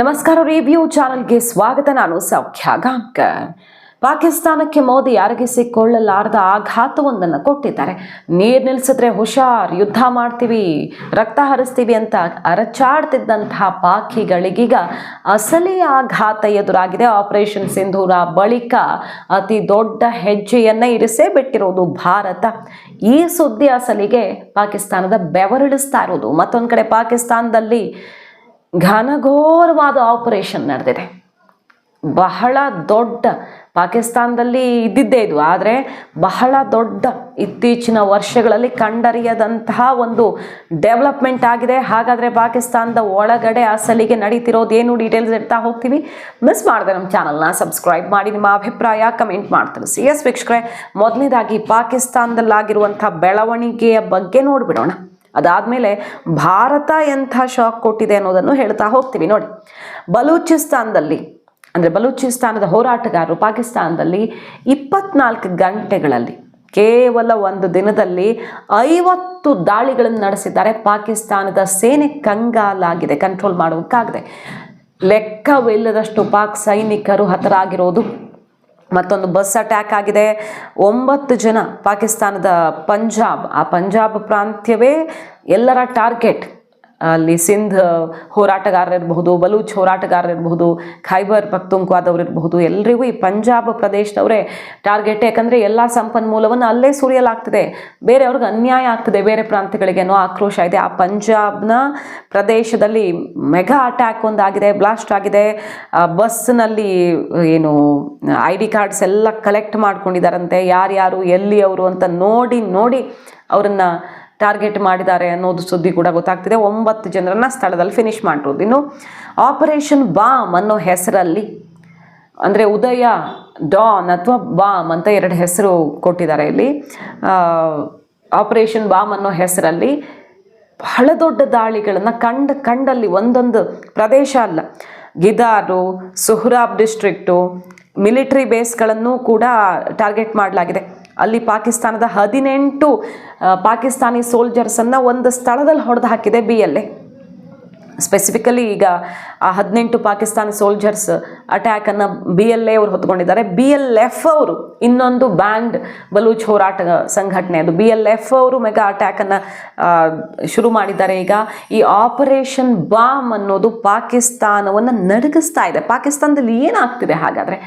ನಮಸ್ಕಾರ ರಿವ್ಯೂ ಚಾನಲ್ಗೆ ಸ್ವಾಗತ. ನಾನು ಸೌಖ್ಯ ಪಾಕಿಸ್ತಾನಕ್ಕೆ ಮೋದಿ ಅರಗಿಸಿಕೊಳ್ಳಲಾರದ ಆಘಾತವೊಂದನ್ನು ಕೊಟ್ಟಿದ್ದಾರೆ. ನೀರು ನಿಲ್ಲಿಸಿದ್ರೆ ಹುಷಾರ್, ಯುದ್ಧ ಮಾಡ್ತೀವಿ, ರಕ್ತ ಹರಿಸ್ತೀವಿ ಅಂತ ಅರಚಾಡ್ತಿದ್ದಂತಹ ಪಾಕಿಗಳಿಗೀಗ ಅಸಲಿ ಆಘಾತ ಎದುರಾಗಿದೆ. ಆಪರೇಷನ್ ಸಿಂಧೂರ ಬಳಿಕ ಅತಿ ದೊಡ್ಡ ಹೆಜ್ಜೆಯನ್ನ ಇರಿಸೇ ಬಿಟ್ಟಿರೋದು ಭಾರತ. ಈ ಸುದ್ದಿ ಅಸಲಿಗೆ ಪಾಕಿಸ್ತಾನದ ಬೆವರಿಳಿಸ್ತಾ ಇರೋದು. ಮತ್ತೊಂದು ಕಡೆ ಪಾಕಿಸ್ತಾನದಲ್ಲಿ ಘನಘೋರವಾದ ಆಪರೇಷನ್ ನಡೆದಿದೆ. ಬಹಳ ದೊಡ್ಡ ಪಾಕಿಸ್ತಾನದಲ್ಲಿ ಇದ್ದಿದ್ದೇ ಇದು, ಆದರೆ ಬಹಳ ದೊಡ್ಡ ಇತ್ತೀಚಿನ ವರ್ಷಗಳಲ್ಲಿ ಕಂಡರಿಯದಂತಹ ಒಂದು ಡೆವಲಪ್ಮೆಂಟ್ ಆಗಿದೆ. ಹಾಗಾದರೆ ಪಾಕಿಸ್ತಾನದ ಒಳಗಡೆ ಅಸಲಿಗೆ ಏನು? ಡೀಟೇಲ್ಸ್ ಇಡ್ತಾ ಹೋಗ್ತೀವಿ ಮಿಸ್ ಮಾಡಿದೆ ನಮ್ಮ ಚಾನಲ್ನ ಸಬ್ಸ್ಕ್ರೈಬ್ ಮಾಡಿ ನಿಮ್ಮ ಅಭಿಪ್ರಾಯ ಕಮೆಂಟ್ ಮಾಡ್ತಾರೆ ಸಿ ಎಸ್ ವೀಕ್ಷಕರೇ, ಮೊದಲನೇದಾಗಿ ಪಾಕಿಸ್ತಾನದಲ್ಲಾಗಿರುವಂಥ ಬೆಳವಣಿಗೆಯ ಬಗ್ಗೆ ನೋಡಿಬಿಡೋಣ. ಅದಾದಮೇಲೆ ಭಾರತ ಎಂಥ ಶಾಕ್ ಕೊಟ್ಟಿದೆ ಅನ್ನೋದನ್ನು ಹೇಳ್ತಾ ಹೋಗ್ತೀವಿ ನೋಡಿ. ಬಲೂಚಿಸ್ತಾನದಲ್ಲಿ, ಅಂದರೆ ಬಲೂಚಿಸ್ತಾನದ ಹೋರಾಟಗಾರರು ಪಾಕಿಸ್ತಾನದಲ್ಲಿ ಇಪ್ಪತ್ನಾಲ್ಕು ಗಂಟೆಗಳಲ್ಲಿ, ಕೇವಲ ಒಂದು ದಿನದಲ್ಲಿ ಐವತ್ತು ದಾಳಿಗಳನ್ನು ನಡೆಸಿದ್ದಾರೆ. ಪಾಕಿಸ್ತಾನದ ಸೇನೆ ಕಂಗಾಲಾಗಿದೆ ಕಂಟ್ರೋಲ್ ಮಾಡೋಕ್ಕಾಗದೆ ಲೆಕ್ಕವಿಲ್ಲದಷ್ಟು ಪಾಕ್ ಸೈನಿಕರು ಹತರಾಗಿರೋದು ಮತ್ತೊಂದು ಬಸ್ ಅಟ್ಯಾಕ್ ಆಗಿದೆ. ಒಂಬತ್ತು ಜನ ಪಾಕಿಸ್ತಾನದ ಪಂಜಾಬ್. ಆ ಪಂಜಾಬ್ ಪ್ರಾಂತ್ಯವೇ ಎಲ್ಲರ ಟಾರ್ಗೆಟ್ ಅಲ್ಲಿ ಸಿಂಧ್ ಹೋರಾಟಗಾರರಿರಬಹುದು, ಬಲೂಚ್ ಹೋರಾಟಗಾರರಿರಬಹುದು, ಖೈಬರ್ ಪಖ್ತೂನ್ಖ್ವಾದವ್ರು ಇರಬಹುದು ಎಲ್ರಿಗೂ ಈ ಪಂಜಾಬ್ ಪ್ರದೇಶದವರೇ ಟಾರ್ಗೆಟ್. ಯಾಕಂದರೆ ಎಲ್ಲ ಸಂಪನ್ಮೂಲವನ್ನು ಅಲ್ಲೇ ಸುರಿಯಲಾಗ್ತದೆ. ಬೇರೆಯವ್ರಿಗೆ ಅನ್ಯಾಯ ಆಗ್ತದೆ ಬೇರೆ ಪ್ರಾಂತ್ಯಗಳಿಗೆ ಅನ್ನೋ ಆಕ್ರೋಶ ಇದೆ. ಆ ಪಂಜಾಬ್ನ ಪ್ರದೇಶದಲ್ಲಿ ಮೆಗಾ ಅಟ್ಯಾಕ್ ಒಂದಾಗಿದೆ, ಬ್ಲಾಸ್ಟ್ ಆಗಿದೆ. ಬಸ್ನಲ್ಲಿ ಏನು ಐ ಡಿ ಕಾರ್ಡ್ಸ್ ಎಲ್ಲ ಕಲೆಕ್ಟ್ ಮಾಡ್ಕೊಂಡಿದ್ದಾರಂತೆ ಯಾರ್ಯಾರು ಎಲ್ಲಿ ಅವರು ಅಂತ ನೋಡಿ ನೋಡಿ ಅವರನ್ನು ಟಾರ್ಗೆಟ್ ಮಾಡಿದ್ದಾರೆ ಅನ್ನೋದು ಸುದ್ದಿ ಕೂಡ ಗೊತ್ತಾಗ್ತಿದೆ. ಒಂಬತ್ತು ಜನರನ್ನ ಸ್ಥಳದಲ್ಲಿ ಫಿನಿಶ್ ಮಾಡಿರೋದು ಇನ್ನು ಆಪರೇಷನ್ ಬಾಮ್ ಅನ್ನೋ ಹೆಸರಲ್ಲಿ, ಅಂದರೆ ಉದಯ ಡಾನ್ ಅಥವಾ ಬಾಮ್ ಅಂತ ಎರಡು ಹೆಸರು ಕೊಟ್ಟಿದ್ದಾರೆ ಇಲ್ಲಿ. ಆಪರೇಷನ್ ಬಾಮ್ ಅನ್ನೋ ಹೆಸರಲ್ಲಿ ಬಹಳ ದೊಡ್ಡ ದಾಳಿಗಳನ್ನು ಕಂಡ, ಕಂಡಲ್ಲಿ ಒಂದೊಂದು ಪ್ರದೇಶ ಅಲ್ಲ, ಗಿದಾರು, ಸುಹ್ರಾಬ್ ಡಿಸ್ಟ್ರಿಕ್ಟು ಮಿಲಿಟರಿ ಬೇಸ್ಗಳನ್ನು ಕೂಡ ಟಾರ್ಗೆಟ್ ಮಾಡಲಾಗಿದೆ. ಅಲ್ಲಿ ಪಾಕಿಸ್ತಾನದ ಹದಿನೆಂಟು ಪಾಕಿಸ್ತಾನಿ ಸೋಲ್ಜರ್ಸನ್ನು ಒಂದು ಸ್ಥಳದಲ್ಲಿ ಹೊಡೆದು ಹಾಕಿದೆ ಬಿ ಎಲ್ ಎ ಸ್ಪೆಸಿಫಿಕಲಿ ಈಗ ಆ ಹದಿನೆಂಟು ಪಾಕಿಸ್ತಾನಿ ಸೋಲ್ಜರ್ಸ್ ಅಟ್ಯಾಕನ್ನು ಬಿ ಎಲ್ ಎ ಅವರು ಹೊತ್ಕೊಂಡಿದ್ದಾರೆ. ಬಿ ಎಲ್ ಎಫ್ ಅವರು ಇನ್ನೊಂದು ಬ್ಯಾಂಡ್ ಬಲೂಚ್ ಹೋರಾಟ ಸಂಘಟನೆ ಅದು. ಬಿ ಎಲ್ ಎಫ್ ಅವರು ಮೆಗಾ ಅಟ್ಯಾಕನ್ನು ಶುರು ಮಾಡಿದ್ದಾರೆ ಈಗ. ಈ ಆಪರೇಷನ್ ಬಾಮ್ ಅನ್ನೋದು ಪಾಕಿಸ್ತಾನವನ್ನು ನಡಗಿಸ್ತಾ ಇದೆ. ಪಾಕಿಸ್ತಾನದಲ್ಲಿ ಏನಾಗ್ತಿದೆ ಹಾಗಾದರೆ?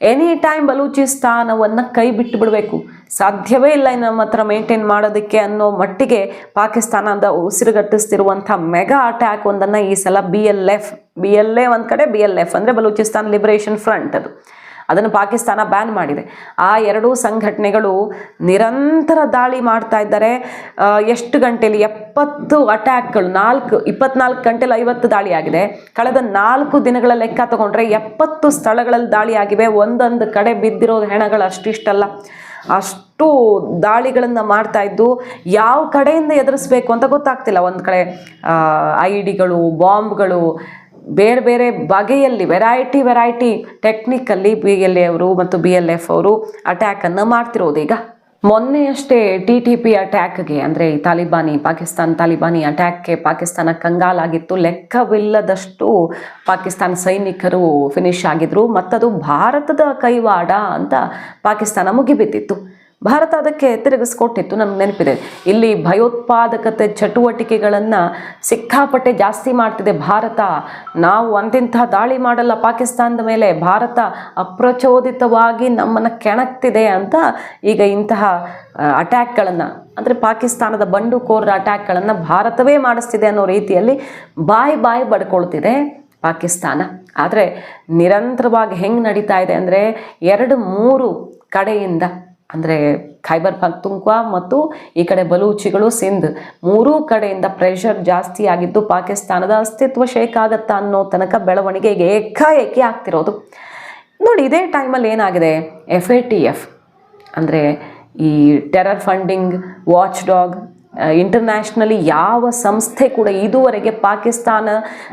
ಎನಿ ಟೈಮ್ ಬಲೂಚಿಸ್ತಾನವನ್ನು ಕೈ ಬಿಟ್ಟು ಬಿಡಬೇಕು. ಸಾಧ್ಯವೇ ಇಲ್ಲ ನಮ್ಮ ಹತ್ರ ಮೇಂಟೈನ್ ಮಾಡೋದಕ್ಕೆ ಅನ್ನೋ ಮಟ್ಟಿಗೆ ಪಾಕಿಸ್ತಾನದ ಉಸಿರುಗಟ್ಟಿಸ್ತಿರುವಂಥ ಮೆಗಾ ಅಟ್ಯಾಕ್ ಒಂದನ್ನು ಈ ಸಲ B L F B L A ಒಂದು ಕಡೆ ಬಿ ಎಲ್ ಎಫ್ ಅಂದರೆ ಬಲೂಚಿಸ್ತಾನ್ ಲಿಬರೇಷನ್ ಫ್ರಂಟ್ ಅದು. ಅದನ್ನು ಪಾಕಿಸ್ತಾನ ಬ್ಯಾನ್ ಮಾಡಿದೆ. ಆ ಎರಡೂ ಸಂಘಟನೆಗಳು ನಿರಂತರ ದಾಳಿ ಮಾಡ್ತಾ ಇದ್ದಾರೆ. ಎಷ್ಟು ಗಂಟೆಯಲ್ಲಿ ಎಪ್ಪತ್ತು ಅಟ್ಯಾಕ್ಗಳು ನಾಲ್ಕು, ಇಪ್ಪತ್ನಾಲ್ಕು ಗಂಟೆಲಿ ಐವತ್ತು ದಾಳಿ ಆಗಿದೆ. ಕಳೆದ ನಾಲ್ಕು ದಿನಗಳ ಲೆಕ್ಕ ತಗೊಂಡ್ರೆ ಎಪ್ಪತ್ತು ಸ್ಥಳಗಳಲ್ಲಿ ದಾಳಿ ಆಗಿವೆ. ಒಂದೊಂದು ಕಡೆ ಬಿದ್ದಿರೋ ಹೆಣಗಳು ಅಷ್ಟಿಷ್ಟಲ್ಲ. ಅಷ್ಟು ದಾಳಿಗಳನ್ನು ಮಾಡ್ತಾ ಇದ್ದು ಯಾವ ಕಡೆಯಿಂದ ಎದುರಿಸ್ಬೇಕು ಅಂತ ಗೊತ್ತಾಗ್ತಿಲ್ಲ. ಒಂದು ಕಡೆ ಐ ಡಿಗಳು ಬಾಂಬ್ಗಳು ಬೇರೆ ಬೇರೆ ಬಗೆಯಲ್ಲಿ variety variety technically B L A ಅವರು ಮತ್ತು ಬಿ ಎಲ್ ಎಫ್ ಅವರು ಅಟ್ಯಾಕನ್ನು ಮಾಡ್ತಿರೋದು. ಈಗ ಮೊನ್ನೆಯಷ್ಟೇ ಟಿ ಟಿ ಪಿ ಅಟ್ಯಾಕ್ಗೆ ಅಂದರೆ ಈ ತಾಲಿಬಾನಿ, ಪಾಕಿಸ್ತಾನ್ ತಾಲಿಬಾನಿ ಅಟ್ಯಾಕ್ಗೆ ಪಾಕಿಸ್ತಾನ ಕಂಗಾಲಾಗಿತ್ತು. ಲೆಕ್ಕವಿಲ್ಲದಷ್ಟು ಪಾಕಿಸ್ತಾನ ಸೈನಿಕರು ಫಿನಿಶ್ ಆಗಿದ್ರು. ಮತ್ತದು ಭಾರತದ ಕೈವಾಡ ಅಂತ ಪಾಕಿಸ್ತಾನ ಮುಗಿಬಿದ್ದಿತ್ತು. ಭಾರತ ಅದಕ್ಕೆ ತಿರುಗಿಸ್ಕೊಟ್ಟಿತ್ತು. ನಮ್ಗೆ ನೆನಪಿದೆ. ಇಲ್ಲಿ ಭಯೋತ್ಪಾದಕತೆ ಚಟುವಟಿಕೆಗಳನ್ನು ಸಿಕ್ಕಾಪಟ್ಟೆ ಜಾಸ್ತಿ ಮಾಡ್ತಿದೆ ಭಾರತ. ನಾವು ಅಂತಿಂಥ ದಾಳಿ ಮಾಡಲ್ಲ ಪಾಕಿಸ್ತಾನದ ಮೇಲೆ. ಭಾರತ ಅಪ್ರಚೋದಿತವಾಗಿ ನಮ್ಮನ್ನು ಕೆಣಕ್ತಿದೆ ಅಂತ ಈಗ ಇಂತಹ ಅಟ್ಯಾಕ್ಗಳನ್ನು, ಅಂದರೆ ಪಾಕಿಸ್ತಾನದ ಬಂಡುಕೋರರ ಅಟ್ಯಾಕ್ಗಳನ್ನು ಭಾರತವೇ ಮಾಡಿಸ್ತಿದೆ ಅನ್ನೋ ರೀತಿಯಲ್ಲಿ ಬಾಯಿ ಬಾಯಿ ಬಡ್ಕೊಳ್ತಿದೆ ಪಾಕಿಸ್ತಾನ. ಆದರೆ ನಿರಂತರವಾಗಿ ಹೆಂಗೆ ನಡೀತಾ ಇದೆ ಅಂದರೆ ಎರಡು ಮೂರು ಕಡೆಯಿಂದ ಅಂದರೆ ಖೈಬರ್ ಪಖ್ತೂನ್ಖ್ವಾ ಮತ್ತು ಈ ಕಡೆ ಬಲೂಚಿಗಳು, ಸಿಂಧ್ ಮೂರೂ ಕಡೆಯಿಂದ ಪ್ರೆಷರ್ ಜಾಸ್ತಿ ಆಗಿದ್ದು ಪಾಕಿಸ್ತಾನದ ಅಸ್ತಿತ್ವ ಶೇಕ್ ಆಗತ್ತಾ ಅನ್ನೋ ತನಕ ಬೆಳವಣಿಗೆಗೆ ಏಕಾಏಕಿ ಆಗ್ತಿರೋದು. ನೋಡಿ, ಇದೇ ಟೈಮಲ್ಲಿ ಏನಾಗಿದೆ? ಎಫ್ ಎ ಟಿ ಎಫ್ ಅಂದರೆ ಈ terror funding watch dog internationally ಯಾವ ಸಂಸ್ಥೆ ಕೂಡ ಇದುವರೆಗೆ ಪಾಕಿಸ್ತಾನ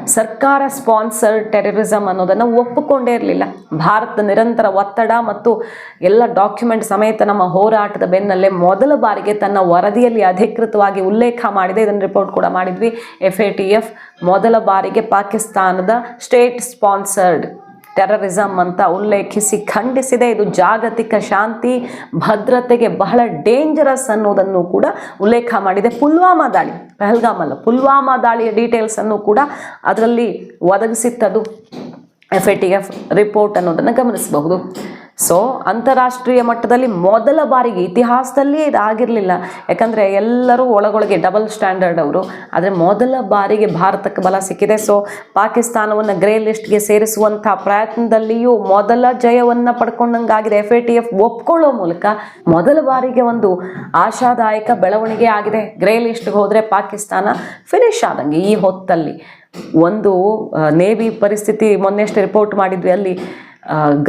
ಸರ್ಕಾರ ಸ್ಪಾನ್ಸರ್ ಟೆರರಿಸಮ್ ಅನ್ನೋದನ್ನು ಒಪ್ಪಿಕೊಂಡೇ ಇರಲಿಲ್ಲ. ಭಾರತ ನಿರಂತರ ಒತ್ತಡ ಮತ್ತು ಎಲ್ಲ ಡಾಕ್ಯುಮೆಂಟ್ ಸಮೇತ ನಮ್ಮ ಹೋರಾಟದ ಬೆನ್ನಲ್ಲೇ ಮೊದಲ ಬಾರಿಗೆ ತನ್ನ ವರದಿಯಲ್ಲಿ ಅಧಿಕೃತವಾಗಿ ಉಲ್ಲೇಖ ಮಾಡಿದೆ. ಇದನ್ನು ರಿಪೋರ್ಟ್ ಕೂಡ ಮಾಡಿದ್ವಿ. ಎಫ್ ಮೊದಲ ಬಾರಿಗೆ ಪಾಕಿಸ್ತಾನದ ಸ್ಟೇಟ್ ಸ್ಪಾನ್ಸರ್ಡ್ ಟೆರರಿಸಮ್ ಅಂತ ಉಲ್ಲೇಖಿಸಿ ಖಂಡಿಸಿದೆ. ಇದು ಜಾಗತಿಕ ಶಾಂತಿ, ಭದ್ರತೆಗೆ ಬಹಳ ಡೇಂಜರಸ್ ಅನ್ನೋದನ್ನು ಕೂಡ ಉಲ್ಲೇಖ ಮಾಡಿದೆ. ಪುಲ್ವಾಮಾ ದಾಳಿ, ಪೆಹಲ್ಗಾಮಲ್ಲ, ಪುಲ್ವಾಮಾ ದಾಳಿಯ ಡೀಟೇಲ್ಸ್ ಅನ್ನು ಕೂಡ ಅದರಲ್ಲಿ ಒದಗಿಸಿತ್ತದು F A T F report ಅನ್ನೋದನ್ನು ಗಮನಿಸಬಹುದು. ಸೊ ಅಂತಾರಾಷ್ಟ್ರೀಯ ಮಟ್ಟದಲ್ಲಿ ಮೊದಲ ಬಾರಿಗೆ ಇತಿಹಾಸದಲ್ಲಿಯೇ ಇದಾಗಿರಲಿಲ್ಲ. ಯಾಕಂದರೆ ಎಲ್ಲರೂ ಒಳಗೊಳಗೆ ಡಬಲ್ ಸ್ಟ್ಯಾಂಡರ್ಡ್ ಅವರು. ಆದರೆ ಮೊದಲ ಬಾರಿಗೆ ಭಾರತಕ್ಕೆ ಬಲ ಸಿಕ್ಕಿದೆ. ಸೊ ಪಾಕಿಸ್ತಾನವನ್ನು ಗ್ರೇ ಲಿಸ್ಟ್ಗೆ ಸೇರಿಸುವಂಥ ಪ್ರಯತ್ನದಲ್ಲಿಯೂ ಮೊದಲ ಜಯವನ್ನು ಪಡ್ಕೊಂಡಂಗಾಗಿದೆ. ಎಫ್ ಎ ಟಿ ಎಫ್ ಒಪ್ಕೊಳ್ಳೋ ಮೂಲಕ ಮೊದಲ ಬಾರಿಗೆ ಒಂದು ಆಶಾದಾಯಕ ಬೆಳವಣಿಗೆ ಆಗಿದೆ. ಗ್ರೇ ಲಿಸ್ಟ್ಗೆ ಹೋದರೆ ಪಾಕಿಸ್ತಾನ ಫಿನಿಶ್ ಆದಂಗೆ ಈ ಹೊತ್ತಲ್ಲಿ. ಒಂದು ನೇವಿ ಪರಿಸ್ಥಿತಿ ಮೊನ್ನೆಷ್ಟೇ ರಿಪೋರ್ಟ್ ಮಾಡಿದ್ವಿ ಅಲ್ಲಿ.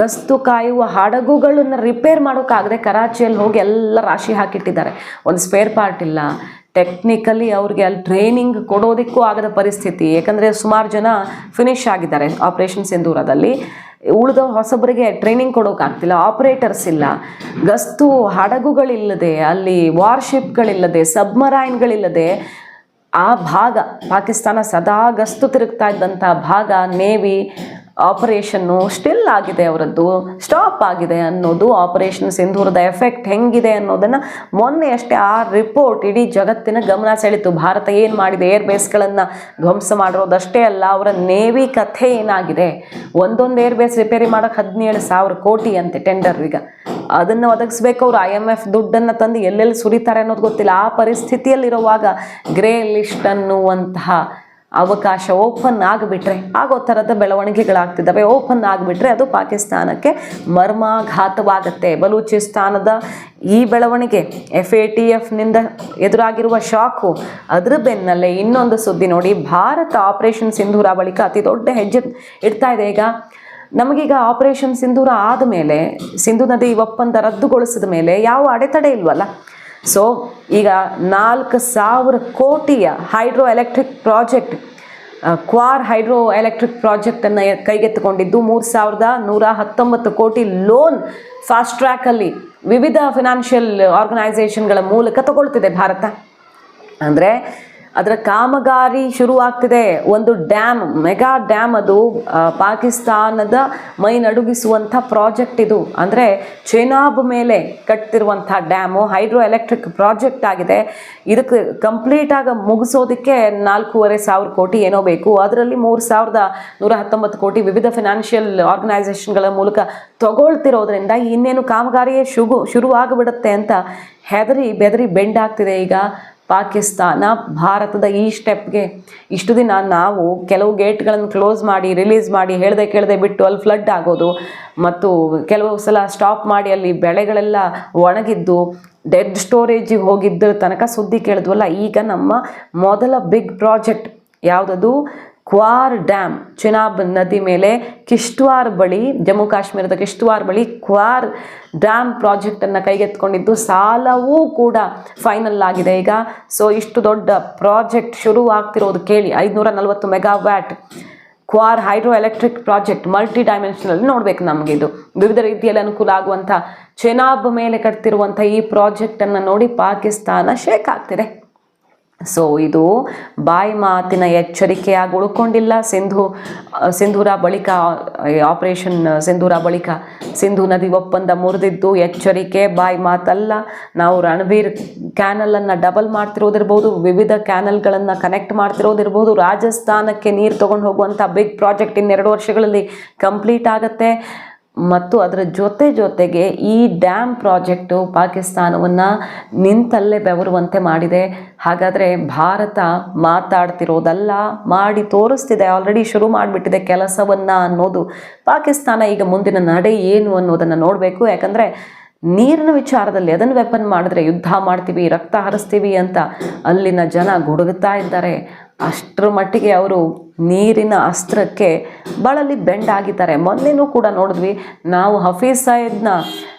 ಗಸ್ತು ಕಾಯುವ ಹಡಗುಗಳನ್ನು ರಿಪೇರ್ ಮಾಡೋಕ್ಕಾಗದೆ ಕರಾಚಿಯಲ್ಲಿ ಹೋಗಿ ಎಲ್ಲ ರಾಶಿ ಹಾಕಿಟ್ಟಿದ್ದಾರೆ. ಒಂದು ಸ್ಪೇರ್ ಪಾರ್ಟ್ ಇಲ್ಲ. ಟೆಕ್ನಿಕಲಿ ಅವ್ರಿಗೆ ಅಲ್ಲಿ ಟ್ರೈನಿಂಗ್ ಕೊಡೋದಕ್ಕೂ ಆಗದ ಪರಿಸ್ಥಿತಿ. ಯಾಕಂದರೆ ಸುಮಾರು ಜನ ಫಿನಿಶ್ ಆಗಿದ್ದಾರೆ ಆಪ್ರೇಷನ್ ಸಿಂಧೂರದಲ್ಲಿ ಉಳಿದ ಹೊಸಬರಿಗೆ ಟ್ರೈನಿಂಗ್ ಕೊಡೋಕ್ಕಾಗ್ತಿಲ್ಲ ಆಪರೇಟರ್ಸ್ ಇಲ್ಲ. ಗಸ್ತು ಹಡಗುಗಳಿಲ್ಲದೆ, ಅಲ್ಲಿ ವಾರ್ಶಿಪ್ಗಳಿಲ್ಲದೆ ಸಬ್ಮರೈನ್ಗಳಿಲ್ಲದೆ ಆ ಭಾಗ, ಪಾಕಿಸ್ತಾನ ಸದಾ ಗಸ್ತು ತಿರುಗ್ತಾ ಇದ್ದಂಥ ಭಾಗ ನೇವಿ ಆಪರೇಷನ್ನು ಸ್ಟಿಲ್ ಆಗಿದೆ ಅವರದ್ದು, ಸ್ಟಾಪ್ ಆಗಿದೆ ಅನ್ನೋದು ಆಪರೇಷನ್ ಸಿಂಧೂರದ ಎಫೆಕ್ಟ್ ಹೆಂಗಿದೆ ಅನ್ನೋದನ್ನು ಮೊನ್ನೆ ಅಷ್ಟೇ ಆ ರಿಪೋರ್ಟ್ ಇಡೀ ಜಗತ್ತಿನ ಗಮನ ಸೆಳೀತು. ಭಾರತ ಏನು ಮಾಡಿದೆ? ಏರ್ ಬೇಸ್ಗಳನ್ನು ಧ್ವಂಸ ಮಾಡಿರೋದಷ್ಟೇ ಅಲ್ಲ, ಅವರ ನೇವಿ ಕಥೆ ಏನಾಗಿದೆ? ಒಂದೊಂದು ಏರ್ ಬೇಸ್ ರಿಪೇರಿ ಮಾಡೋಕೆ ಹದಿನೇಳು ಸಾವಿರ ಕೋಟಿ ಅಂತೆ ಟೆಂಡರ್ ಈಗ. ಅದನ್ನು ಒದಗಿಸ್ಬೇಕು ಅವರು, ಐ ಎಂ ಎಫ್ ದುಡ್ಡನ್ನು ತಂದು ಎಲ್ಲೆಲ್ಲಿ ಸುರಿತಾರೆ ಅನ್ನೋದು ಗೊತ್ತಿಲ್ಲ. ಆ ಪರಿಸ್ಥಿತಿಯಲ್ಲಿರುವಾಗ ಗ್ರೇ ಲಿಸ್ಟ್ ಅನ್ನುವಂತಹ ಅವಕಾಶ ಓಪನ್ ಆಗಿಬಿಟ್ರೆ, ಆಗೋ ಥರದ ಬೆಳವಣಿಗೆಗಳಾಗ್ತಿದ್ದಾವೆ. ಓಪನ್ ಆಗಿಬಿಟ್ರೆ ಅದು ಪಾಕಿಸ್ತಾನಕ್ಕೆ ಮರ್ಮಾಘಾತವಾಗತ್ತೆ. ಬಲೂಚಿಸ್ತಾನದ ಈ ಬೆಳವಣಿಗೆ ಎಫ್ ಎ ಟಿ ಎಫ್ನಿಂದ ಎದುರಾಗಿರುವ ಶಾಕು, ಅದ್ರ ಬೆನ್ನಲ್ಲೇ ಇನ್ನೊಂದು ಸುದ್ದಿ ನೋಡಿ. ಭಾರತ ಆಪರೇಷನ್ ಸಿಂಧೂರ ಬಳಿಕ ಅತಿ ದೊಡ್ಡ ಹೆಜ್ಜೆ ಇಡ್ತಾ ಇದೆ. ಈಗ ನಮಗೀಗ ಆಪರೇಷನ್ ಸಿಂಧೂರ ಆದಮೇಲೆ, ಸಿಂಧು ನದಿ ಒಪ್ಪಂದ ರದ್ದುಗೊಳಿಸಿದ ಮೇಲೆ ಯಾವ ಅಡೆತಡೆ ಇಲ್ವಲ್ಲ? ಸೊ ಈಗ ನಾಲ್ಕು ಸಾವಿರ ಕೋಟಿಯ hydro electric project Kwar hydro electric ಪ್ರಾಜೆಕ್ಟನ್ನು ಕೈಗೆತ್ತಿಕೊಂಡಿದ್ದು ಮೂರು ಸಾವಿರದ ನೂರ ಹತ್ತೊಂಬತ್ತು ಕೋಟಿ ಲೋನ್ ಫಾಸ್ಟ್ ಟ್ರ್ಯಾಕಲ್ಲಿ ವಿವಿಧ ಫಿನಾನ್ಷಿಯಲ್ ಆರ್ಗನೈಸೇಷನ್ಗಳ ಮೂಲಕ ತಗೊಳ್ತಿದೆ ಭಾರತ. ಅಂದರೆ ಅದರ ಕಾಮಗಾರಿ ಶುರುವಾಗ್ತಿದೆ. ಒಂದು ಡ್ಯಾಮ್, ಮೆಗಾ ಡ್ಯಾಮ್ ಅದು ಪಾಕಿಸ್ತಾನದ ಮೈ ನಡುಗಿಸುವಂಥ ಪ್ರಾಜೆಕ್ಟ್ ಇದು. ಅಂದರೆ ಚೆನಾಬ್ ಮೇಲೆ ಕಟ್ತಿರುವಂಥ ಡ್ಯಾಮು ಹೈಡ್ರೋ ಎಲೆಕ್ಟ್ರಿಕ್ ಪ್ರಾಜೆಕ್ಟ್ ಆಗಿದೆ. ಇದಕ್ಕೆ ಕಂಪ್ಲೀಟಾಗಿ ಮುಗಿಸೋದಕ್ಕೆ ನಾಲ್ಕೂವರೆ ಸಾವಿರ ಕೋಟಿ ಏನೋ ಬೇಕು. ಅದರಲ್ಲಿ ಮೂರು ಸಾವಿರದ ನೂರ ಹತ್ತೊಂಬತ್ತು ಕೋಟಿ ವಿವಿಧ ಫಿನಾನ್ಷಿಯಲ್ ಆರ್ಗನೈಸೇಷನ್ಗಳ ಮೂಲಕ ತಗೊಳ್ತಿರೋದ್ರಿಂದ ಇನ್ನೇನು ಕಾಮಗಾರಿಯೇ ಶುಗು, ಶುರುವಾಗಿಬಿಡುತ್ತೆ ಅಂತ ಹೆದರಿ ಬೆದರಿ ಬೆಂಡಾಗ್ತಿದೆ ಈಗ. ಪಾಕಿಸ್ತಾನ ಭಾರತದ ಈ ಸ್ಟೆಪ್ಗೆ. ಇಷ್ಟು ದಿನ ನಾವು ಕೆಲವು ಗೇಟ್ಗಳನ್ನು ಕ್ಲೋಸ್ ಮಾಡಿ, ರಿಲೀಸ್ ಮಾಡಿ, ಹೇಳ್ದೆ ಕೇಳದೆ ಬಿಟ್ಟು ಅಲ್ಲಿ ಫ್ಲಡ್ ಆಗೋದು, ಮತ್ತು ಕೆಲವು ಸಲ ಸ್ಟಾಪ್ ಮಾಡಿ ಅಲ್ಲಿ ಬೆಳೆಗಳೆಲ್ಲ ಒಣಗಿದ್ದು, ಡೆಡ್ ಸ್ಟೋರೇಜಿಗೆ ಹೋಗಿದ್ದ ತನಕ ಸುದ್ದಿ ಕೇಳಿದ್ವಲ್ಲ, ಈಗ ನಮ್ಮ ಮೊದಲ ಬಿಗ್ ಪ್ರಾಜೆಕ್ಟ್ ಯಾವುದದು? ಕ್ವಾರ್ ಡ್ಯಾಮ್, ಚಿನಾಬ್ ನದಿ ಮೇಲೆ ಕಿಶ್ತ್ವಾರ್ ಬಳಿ, ಜಮ್ಮು ಕಾಶ್ಮೀರದ ಕಿಶ್ತ್ವಾರ್ ಬಳಿ ಕ್ವಾರ್ ಡ್ಯಾಮ್ ಪ್ರಾಜೆಕ್ಟನ್ನು ಕೈಗೆತ್ಕೊಂಡಿದ್ದು ಸಾಲವೂ ಕೂಡ ಫೈನಲ್ ಆಗಿದೆ ಈಗ. ಸೊ ಇಷ್ಟು ದೊಡ್ಡ ಪ್ರಾಜೆಕ್ಟ್ ಶುರುವಾಗ್ತಿರೋದು ಕೇಳಿ ಐದುನೂರ ನಲವತ್ತು megawatt Kwar hydro electric project multi dimensionally ನೋಡಬೇಕು ನಮಗೆ ಇದು. ವಿವಿಧ ರೀತಿಯಲ್ಲಿ ಅನುಕೂಲ ಆಗುವಂಥ ಚೆನಾಬ್ ಮೇಲೆ ಕಟ್ತಿರುವಂಥ ಈ ಪ್ರಾಜೆಕ್ಟನ್ನು ನೋಡಿ ಪಾಕಿಸ್ತಾನ ಶೇಕ್ ಆಗ್ತಿದೆ. ಸೊ ಇದು ಬಾಯಿ ಮಾತಿನ ಎಚ್ಚರಿಕೆಯಾಗಿ ಉಳ್ಕೊಂಡಿಲ್ಲ. ಸಿಂಧು ಸಿಂಧೂರ ಬಳಿಕ ಆಪರೇಷನ್ ಸಿಂಧೂರ ಬಳಿಕ ಸಿಂಧು ನದಿ ಒಪ್ಪಂದ ಮುರಿದಿದ್ದು. ಎಚ್ಚರಿಕೆ, ಬಾಯಿ ಮಾತಲ್ಲ. ನಾವು ರಣಬೀರ್ ಕ್ಯಾನಲನ್ನು ಡಬಲ್ ಮಾಡ್ತಿರೋದಿರ್ಬೋದು, ವಿವಿಧ ಕ್ಯಾನಲ್ಗಳನ್ನು ಕನೆಕ್ಟ್ ಮಾಡ್ತಿರೋದಿರ್ಬೋದು. ರಾಜಸ್ಥಾನಕ್ಕೆ ನೀರು ತೊಗೊಂಡು ಹೋಗುವಂಥ ಬಿಗ್ ಪ್ರಾಜೆಕ್ಟ್ ಇನ್ನೆರಡು ವರ್ಷಗಳಲ್ಲಿ ಕಂಪ್ಲೀಟ್ ಆಗುತ್ತೆ. ಮತ್ತು ಅದರ ಜೊತೆ ಜೊತೆಗೆ ಈ ಡ್ಯಾಮ್ ಪ್ರಾಜೆಕ್ಟು ಪಾಕಿಸ್ತಾನವನ್ನು ನಿಂತಲ್ಲೇ ಬೆವರುವಂತೆ ಮಾಡಿದೆ. ಹಾಗಾದರೆ ಭಾರತ ಮಾತಾಡ್ತಿರೋದಲ್ಲ, ಮಾಡಿ ತೋರಿಸ್ತಿದೆ ಆಲ್ರೆಡಿ ಶುರು ಮಾಡಿಬಿಟ್ಟಿದೆ ಕೆಲಸವನ್ನು ಅನ್ನೋದು. ಪಾಕಿಸ್ತಾನ ಈಗ ಮುಂದಿನ ನಡೆ ಏನು ಅನ್ನೋದನ್ನು ನೋಡಬೇಕು. ಯಾಕಂದರೆ ನೀರಿನ ವಿಚಾರದಲ್ಲಿ ಅದನ್ನು ವೆಪನ್ ಮಾಡಿದ್ರೆ ಯುದ್ಧ ಮಾಡ್ತೀವಿ, ರಕ್ತ ಹರಿಸ್ತೀವಿ ಅಂತ ಅಲ್ಲಿನ ಜನ ಗುಡುಗುತ್ತಾ ಇದ್ದಾರೆ. ಅಷ್ಟರ ಮಟ್ಟಿಗೆ ಅವರು ನೀರಿನ ಅಸ್ತ್ರಕ್ಕೆ ಬಳಲಿ ಬೆಂಡ್ ಆಗಿದ್ದಾರೆ. ಮೊನ್ನೆನೂ ಕೂಡ ನೋಡಿದ್ವಿ ನಾವು ಹಫೀಸ್ ಸಯದ್ನ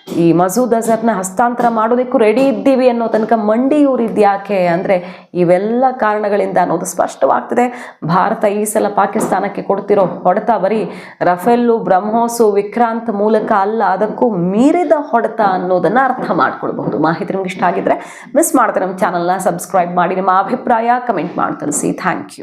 ಈ ಮಸೂದ್ ಅಜರ್ನ ಹಸ್ತಾಂತರ ಮಾಡೋದಕ್ಕೂ ರೆಡಿ ಇದ್ದೀವಿ ಅನ್ನೋ ತನಕ ಮಂಡಿ ಯಾಕೆ ಅಂದರೆ ಇವೆಲ್ಲ ಕಾರಣಗಳಿಂದ ಅನ್ನೋದು ಸ್ಪಷ್ಟವಾಗ್ತದೆ. ಭಾರತ ಈ ಸಲ ಪಾಕಿಸ್ತಾನಕ್ಕೆ ಕೊಡ್ತಿರೋ ಹೊಡೆತ ಬರೀ ರಫೇಲು ಬ್ರಹ್ಮೋಸು, ವಿಕ್ರಾಂತ್ ಮೂಲಕ ಅಲ್ಲ, ಅದಕ್ಕೂ ಮೀರಿದ ಹೊಡೆತ ಅನ್ನೋದನ್ನು ಅರ್ಥ ಮಾಡ್ಕೊಳ್ಬಹುದು. ಮಾಹಿತಿ ನಿಮ್ಗೆ ಇಷ್ಟ ಆಗಿದ್ರೆ ಮಿಸ್ ಮಾಡ್ತಾರೆ ನಮ್ಮ ಚಾನಲ್ನ ಸಬ್ಸ್ಕ್ರೈಬ್ ಮಾಡಿ. ನಿಮ್ಮ ಅಭಿಪ್ರಾಯ ಕಮೆಂಟ್ ಮಾಡಿ ತಿಳಿಸಿ. Thank you